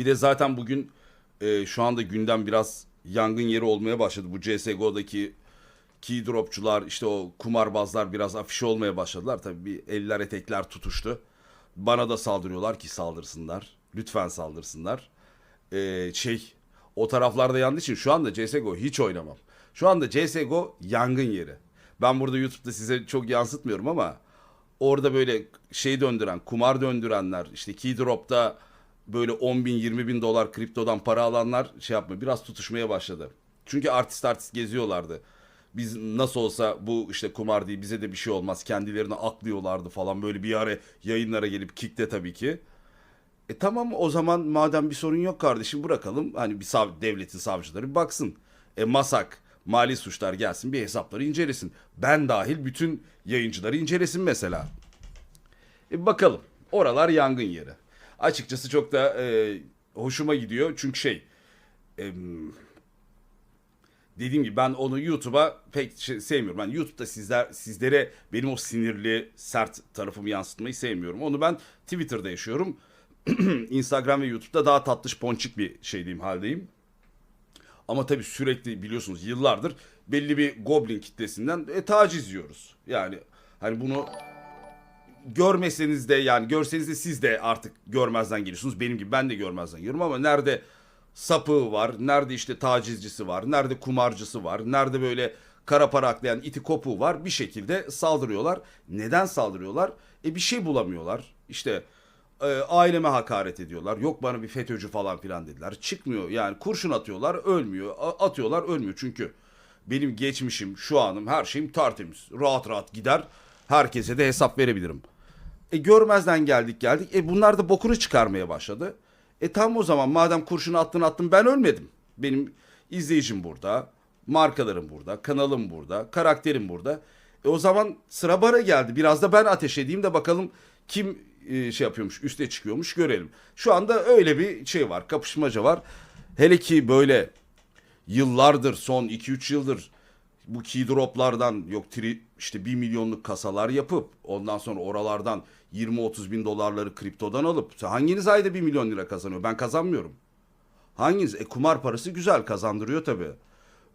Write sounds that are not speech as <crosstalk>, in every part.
Bir de zaten bugün e, şu anda gündem biraz yangın yeri olmaya başladı. Bu CSGO'daki keydropçular işte o kumarbazlar biraz afişe olmaya başladılar. Tabii bir eller etekler tutuştu. Bana da saldırıyorlar ki saldırsınlar. Lütfen saldırsınlar. Ee, şey o taraflarda yandığı için şu anda CSGO hiç oynamam. Şu anda CSGO yangın yeri. Ben burada YouTube'da size çok yansıtmıyorum ama orada böyle şey döndüren, kumar döndürenler, işte Keydrop'ta böyle 10 bin, 20 bin dolar kriptodan para alanlar şey yapma biraz tutuşmaya başladı. Çünkü artist artist geziyorlardı. Biz nasıl olsa bu işte kumar değil bize de bir şey olmaz. Kendilerini aklıyorlardı falan böyle bir ara yayınlara gelip kickte tabii ki. E tamam o zaman madem bir sorun yok kardeşim bırakalım. Hani bir sav devletin savcıları bir baksın. E masak, mali suçlar gelsin bir hesapları incelesin. Ben dahil bütün yayıncıları incelesin mesela. E bakalım. Oralar yangın yeri. Açıkçası çok da e, hoşuma gidiyor. Çünkü şey em, dediğim gibi ben onu YouTube'a pek şey, sevmiyorum. Ben YouTube'da sizler sizlere benim o sinirli, sert tarafımı yansıtmayı sevmiyorum. Onu ben Twitter'da yaşıyorum. <clears throat> Instagram ve YouTube'da daha tatlış ponçik bir şey diyeyim haldeyim. Ama tabii sürekli biliyorsunuz yıllardır belli bir goblin kitlesinden e, taciz yiyoruz. Yani hani bunu görmeseniz de yani görseniz de siz de artık görmezden geliyorsunuz. Benim gibi ben de görmezden geliyorum ama nerede sapığı var, nerede işte tacizcisi var, nerede kumarcısı var, nerede böyle kara para aklayan iti kopuğu var bir şekilde saldırıyorlar. Neden saldırıyorlar? E bir şey bulamıyorlar. İşte e, aileme hakaret ediyorlar. Yok bana bir FETÖ'cü falan filan dediler. Çıkmıyor yani kurşun atıyorlar ölmüyor. Atıyorlar ölmüyor çünkü benim geçmişim, şu anım, her şeyim tertemiz. Rahat rahat gider. Herkese de hesap verebilirim. E görmezden geldik geldik. E bunlar da bokunu çıkarmaya başladı. E tam o zaman madem kurşunu attın attın ben ölmedim. Benim izleyicim burada, markalarım burada, kanalım burada, karakterim burada. E o zaman sıra bana geldi. Biraz da ben ateş edeyim de bakalım kim e, şey yapıyormuş, üste çıkıyormuş görelim. Şu anda öyle bir şey var, kapışmaca var. Hele ki böyle yıllardır son 2-3 yıldır bu keydroplardan yok tri, işte 1 milyonluk kasalar yapıp ondan sonra oralardan 20-30 bin dolarları kriptodan alıp hanginiz ayda 1 milyon lira kazanıyor? Ben kazanmıyorum. Hanginiz? E kumar parası güzel kazandırıyor tabii.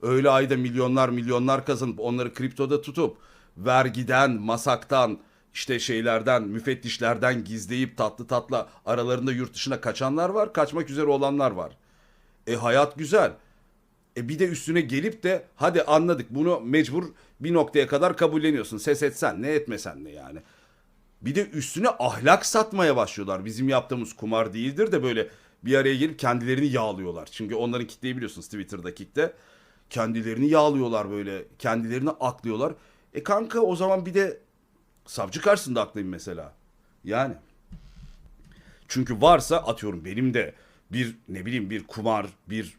Öyle ayda milyonlar milyonlar kazanıp onları kriptoda tutup vergiden, masaktan, işte şeylerden, müfettişlerden gizleyip tatlı tatlı aralarında yurt dışına kaçanlar var, kaçmak üzere olanlar var. E hayat güzel. E bir de üstüne gelip de hadi anladık bunu mecbur bir noktaya kadar kabulleniyorsun. Ses etsen ne etmesen ne yani. Bir de üstüne ahlak satmaya başlıyorlar. Bizim yaptığımız kumar değildir de böyle bir araya gelip kendilerini yağlıyorlar. Çünkü onların kitleyi biliyorsunuz Twitter'da kitle. Kendilerini yağlıyorlar böyle. Kendilerini aklıyorlar. E kanka o zaman bir de savcı karşısında aklıyım mesela. Yani. Çünkü varsa atıyorum benim de bir ne bileyim bir kumar, bir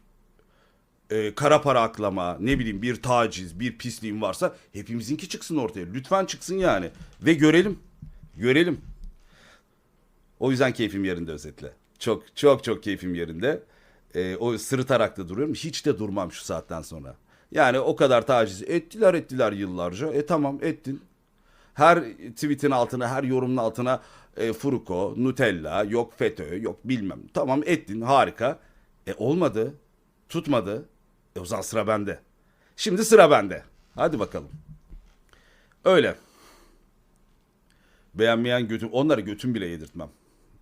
e, kara para aklama, ne bileyim bir taciz, bir pisliğim varsa hepimizinki çıksın ortaya. Lütfen çıksın yani. Ve görelim. Görelim. O yüzden keyfim yerinde özetle. Çok çok çok keyfim yerinde. E, o sırıtarak da duruyorum. Hiç de durmam şu saatten sonra. Yani o kadar taciz ettiler ettiler yıllarca. E tamam ettin. Her tweetin altına, her yorumun altına e, Furuko, Nutella, yok FETÖ, yok bilmem. Tamam ettin harika. E olmadı. Tutmadı. E o zaman sıra bende. Şimdi sıra bende. Hadi bakalım. Öyle. Beğenmeyen götüm, onlara götüm bile yedirtmem.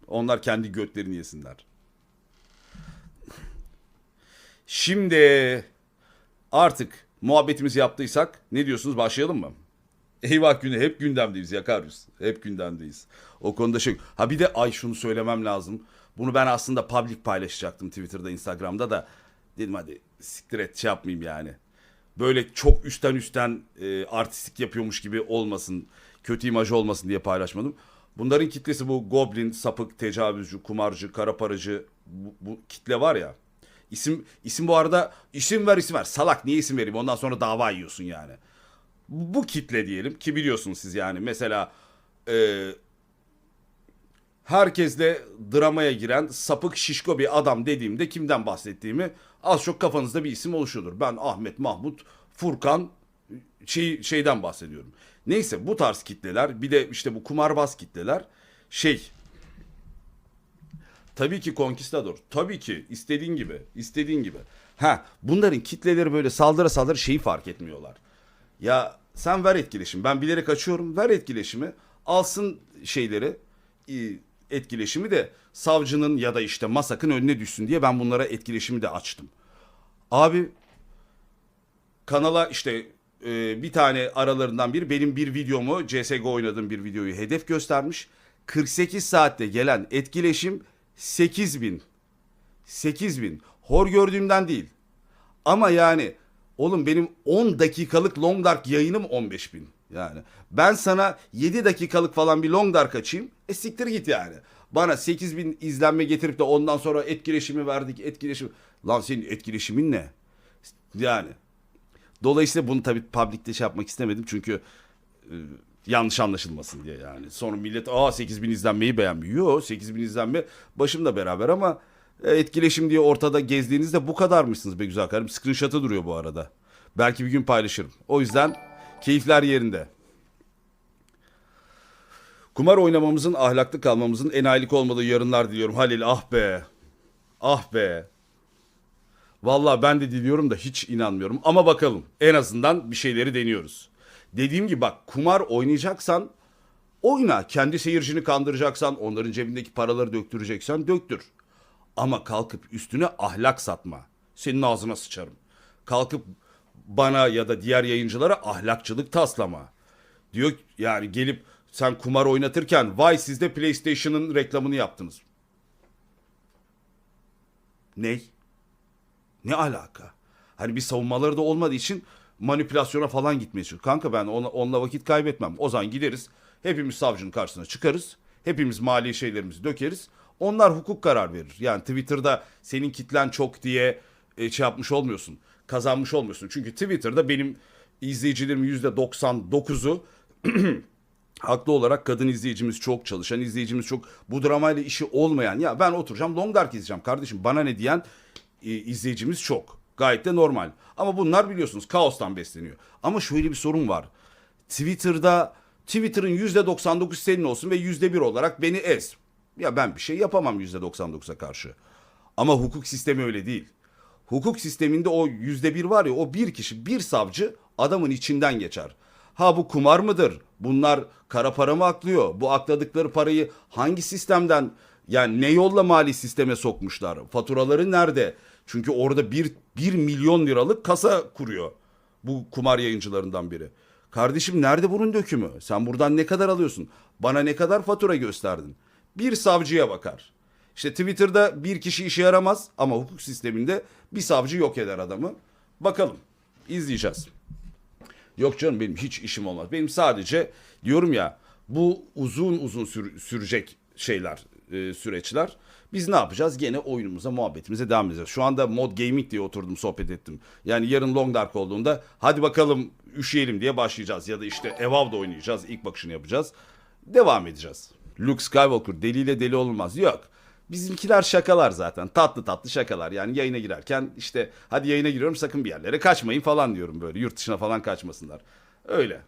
Onlar kendi götlerini yesinler. Şimdi artık muhabbetimizi yaptıysak ne diyorsunuz başlayalım mı? Eyvah günü hep gündemdeyiz Yakarus. Hep gündemdeyiz. O konuda şey. Ha bir de ay şunu söylemem lazım. Bunu ben aslında public paylaşacaktım Twitter'da, Instagram'da da. Dedim hadi siktir et şey yapmayayım yani. Böyle çok üstten üstten e, artistik yapıyormuş gibi olmasın. Kötü imaj olmasın diye paylaşmadım. Bunların kitlesi bu goblin, sapık, tecavüzcü, kumarcı, kara paracı bu, bu kitle var ya. İsim isim bu arada isim ver isim ver. Salak niye isim vereyim? Ondan sonra dava yiyorsun yani. Bu, kitle diyelim ki biliyorsunuz siz yani. Mesela e, herkesle dramaya giren sapık şişko bir adam dediğimde kimden bahsettiğimi az çok kafanızda bir isim oluşuyordur. Ben Ahmet Mahmut Furkan şey, şeyden bahsediyorum. Neyse bu tarz kitleler bir de işte bu kumarbaz kitleler şey Tabii ki Conquistador. Tabii ki istediğin gibi. istediğin gibi. Ha bunların kitleleri böyle saldıra saldıra şeyi fark etmiyorlar. Ya sen ver etkileşim. Ben bilerek açıyorum. Ver etkileşimi. Alsın şeyleri etkileşimi de savcının ya da işte masakın önüne düşsün diye ben bunlara etkileşimi de açtım. Abi kanala işte e, bir tane aralarından biri benim bir videomu CSGO oynadığım bir videoyu hedef göstermiş. 48 saatte gelen etkileşim 8000. 8000. Hor gördüğümden değil. Ama yani oğlum benim 10 dakikalık Long Dark yayınım 15 bin. Yani ben sana 7 dakikalık falan bir Long Dark açayım. E siktir git yani. Bana 8 bin izlenme getirip de ondan sonra etkileşimi verdik etkileşim. Lan senin etkileşimin ne? Yani. Dolayısıyla bunu tabii public'te şey yapmak istemedim çünkü e, yanlış anlaşılmasın diye yani. Sonra millet aa 8 bin izlenmeyi beğenmiyor. Yo 8 bin izlenme başımla beraber ama e, etkileşim diye ortada gezdiğinizde bu kadarmışsınız be güzel karım. Screenshot'ı duruyor bu arada. Belki bir gün paylaşırım. O yüzden keyifler yerinde. Kumar oynamamızın, ahlaklı kalmamızın enayilik olmadığı yarınlar diliyorum. Halil ah be. Ah be. Vallahi ben de diliyorum da hiç inanmıyorum. Ama bakalım. En azından bir şeyleri deniyoruz. Dediğim gibi bak kumar oynayacaksan oyna. Kendi seyircini kandıracaksan, onların cebindeki paraları döktüreceksen döktür. Ama kalkıp üstüne ahlak satma. Senin ağzına sıçarım. Kalkıp bana ya da diğer yayıncılara ahlakçılık taslama. Diyor yani gelip sen kumar oynatırken vay siz de PlayStation'ın reklamını yaptınız. Ney? Ne alaka? Hani bir savunmaları da olmadığı için manipülasyona falan gitmeye. Kanka ben ona, onunla vakit kaybetmem. O zaman gideriz. Hepimiz savcının karşısına çıkarız. Hepimiz mali şeylerimizi dökeriz. Onlar hukuk karar verir. Yani Twitter'da senin kitlen çok diye e, şey yapmış olmuyorsun. Kazanmış olmuyorsun. Çünkü Twitter'da benim izleyicilerimin %99'u <clears throat> haklı olarak kadın izleyicimiz çok çalışan izleyicimiz çok bu dramayla işi olmayan ya ben oturacağım Long Dark izleyeceğim kardeşim bana ne diyen e, izleyicimiz çok. Gayet de normal. Ama bunlar biliyorsunuz kaostan besleniyor. Ama şöyle bir sorun var. Twitter'da Twitter'ın %99 senin olsun ve %1 olarak beni ez. Ya ben bir şey yapamam %99'a karşı. Ama hukuk sistemi öyle değil. Hukuk sisteminde o yüzde bir var ya o bir kişi bir savcı adamın içinden geçer. Ha bu kumar mıdır? Bunlar kara para mı aklıyor? Bu akladıkları parayı hangi sistemden yani ne yolla mali sisteme sokmuşlar? Faturaları nerede? Çünkü orada bir, bir milyon liralık kasa kuruyor. Bu kumar yayıncılarından biri. Kardeşim nerede bunun dökümü? Sen buradan ne kadar alıyorsun? Bana ne kadar fatura gösterdin? Bir savcıya bakar. İşte Twitter'da bir kişi işe yaramaz ama hukuk sisteminde bir savcı yok eder adamı. Bakalım. izleyeceğiz. Yok canım benim hiç işim olmaz. Benim sadece diyorum ya bu uzun uzun sür- sürecek şeyler, e, süreçler. Biz ne yapacağız? Gene oyunumuza, muhabbetimize devam edeceğiz. Şu anda mod gaming diye oturdum, sohbet ettim. Yani yarın Long Dark olduğunda hadi bakalım üşüyelim diye başlayacağız. Ya da işte Evolve'da oynayacağız, ilk bakışını yapacağız. Devam edeceğiz. Luke Skywalker deliyle deli olmaz. Yok. Bizimkiler şakalar zaten. Tatlı tatlı şakalar. Yani yayına girerken işte hadi yayına giriyorum sakın bir yerlere kaçmayın falan diyorum böyle. Yurt dışına falan kaçmasınlar. Öyle.